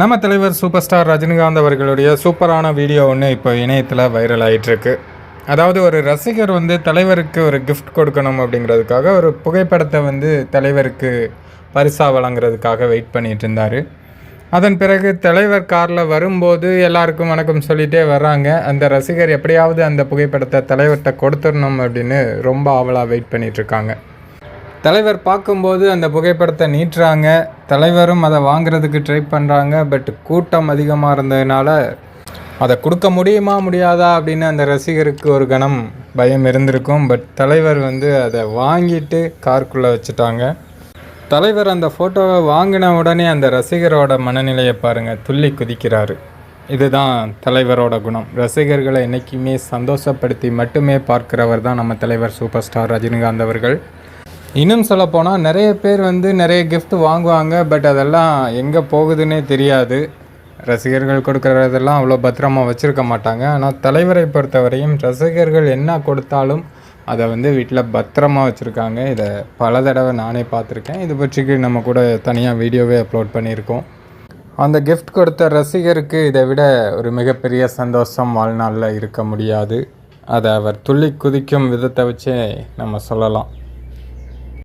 நம்ம தலைவர் super star Rajinikanth அவர்களுடைய சூப்பரான வீடியோ ஒன்று இப்போ இணையத்தில் வைரல் ஆயிட்டிருக்கு. அதாவது ஒரு ரசிகர் வந்து தலைவருக்கு ஒரு கிஃப்ட் கொடுக்கணும் அப்படிங்கிறதுக்காக ஒரு புகைப்படத்தை வந்து தலைவருக்கு பரிசாக வழங்குறதுக்காக வெயிட் பண்ணிகிட்டு இருந்தார். அதன் பிறகு தலைவர் காரில் வரும்போது எல்லாருக்கும் வணக்கம் சொல்லிகிட்டே வர்றாங்க. அந்த ரசிகர் எப்படியாவது அந்த புகைப்படத்தை தலைவர்கிட்ட கொடுத்துடணும் அப்படின்னு ரொம்ப ஆவலாக வெயிட் பண்ணிகிட்ருக்காங்க தலைவர் பார்க்கும்போது அந்த புகைப்படத்தை நீட்டுறாங்க. தலைவரும் அதை வாங்குறதுக்கு ட்ரை பண்ணுறாங்க பட் கூட்டம் அதிகமாக இருந்ததுனால அதை கொடுக்க முடியுமா முடியாதா அப்படின்னு அந்த ரசிகருக்கு ஒரு கணம் பயம் இருந்திருக்கும். பட் தலைவர் வந்து அதை வாங்கிட்டு கார்க்குள்ளே வச்சுட்டாங்க. தலைவர் அந்த ஃபோட்டோவை வாங்கின உடனே அந்த ரசிகரோட மனநிலையை பாருங்கள் துள்ளி குதிக்கிறாரு. இதுதான் தலைவரோட குணம். ரசிகர்களை என்றைக்குமே சந்தோஷப்படுத்தி மட்டுமே பார்க்கிறவர் தான் நம்ம தலைவர் சூப்பர் ஸ்டார் ரஜினிகாந்த் அவர்கள். இன்னும் சொல்லப்போனால் நிறைய பேர் வந்து நிறைய கிஃப்ட் வாங்குவாங்க பட் அதெல்லாம் எங்கே போகுதுன்னே தெரியாது. ரசிகர்கள் கொடுக்குறதெல்லாம் அவ்வளோ பத்திரமா வச்சுருக்க மாட்டாங்க. ஆனால் தலைவரை பொறுத்தவரையும் ரசிகர்கள் என்ன கொடுத்தாலும் அதை வந்து வீட்டில் பத்திரமா வச்சுருக்காங்க. இதை பல தடவை நானே பார்த்துருக்கேன். இது பற்றிக்கு நம்ம கூட தனியாக வீடியோவே அப்லோட் பண்ணியிருக்கோம். அந்த கிஃப்ட் கொடுத்த ரசிகருக்கு இதை விட ஒரு மிகப்பெரிய சந்தோஷம் வாழ்நாளில் இருக்க முடியாது. அதை அவர் துள்ளி குதிக்கும் விதத்தை வச்சே நம்ம சொல்லலாம்.